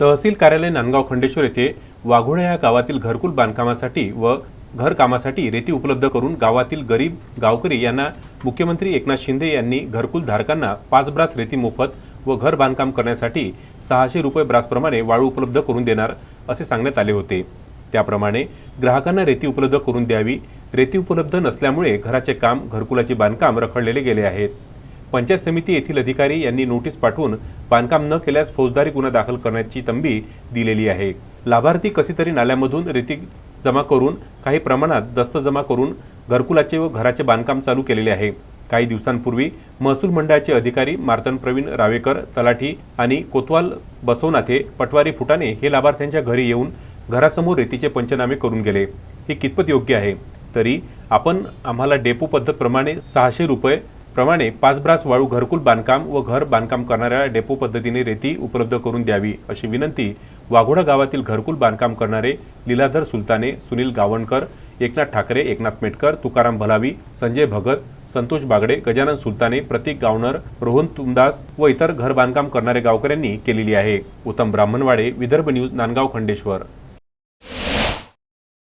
तहसील कार्यालय नांदगाव खंडेश्वर येथे वाघोळा या गावातील घरकुल बांधकामासाठी व घर कामासाठी रेती उपलब्ध करून गावातील गरीब गावकरी यांना मुख्यमंत्री एकनाथ शिंदे यांनी घरकुल धारकांना पाच ब्रास रेती मोफत व घर बांधकाम करण्यासाठी सहाशे रुपये ब्रासप्रमाणे वाळू उपलब्ध करून देणार असे सांगण्यात आले होते. त्याप्रमाणे ग्राहकांना रेती उपलब्ध करून द्यावी. रेती उपलब्ध नसल्यामुळे घराचे काम घरकुलाचे बांधकाम रखडलेले गेले आहेत. पंचायत समिती येथील अधिकारी यांनी नोटीस पाठवून बांधकाम न केल्यास फौजदारी गुन्हा दाखल करण्याची तंबी दिलेली आहे. लाभार्थी कसेतरी नाल्यामधून रेती जमा करून काही प्रमाणात दस्त जमा करून घरकुलाचे व घराचे बांधकाम चालू केलेले आहे. काही दिवसांपूर्वी महसूल मंडळाचे अधिकारी मार्तन प्रवीण रावेकर तलाठी आणि कोतवाल बसवनाथे पटवारी फुटाणे हे लाभार्थ्यांच्या घरी येऊन घरासमोर रेतीचे पंचनामे करून गेले. हे कितपत योग्य आहे? तरी आपण आम्हाला डेपो पद्धतप्रमाणे सहाशे रुपये प्रमाणे पाच ब्रास वाळू घरकुल बांधकाम व घर बांधकाम करणाऱ्या डेपो पद्धतीने रेती उपलब्ध करून द्यावी अशी विनंती वाघोडा गावातील घरकुल बांधकाम करणारे लीलाधर सुलताने सुनील गावणकर एकनाथ ठाकरे एकनाथ मेटकर तुकाराम भलावी संजय भगत संतोष बागडे गजानन सुलताने प्रतीक गावणर रोहन तुमदास व इतर घर बांधकाम करणारे गावकऱ्यांनी केलेली आहे. उत्तम ब्राह्मणवाडे विदर्भ न्यूज नांदगाव खंडेश्वर.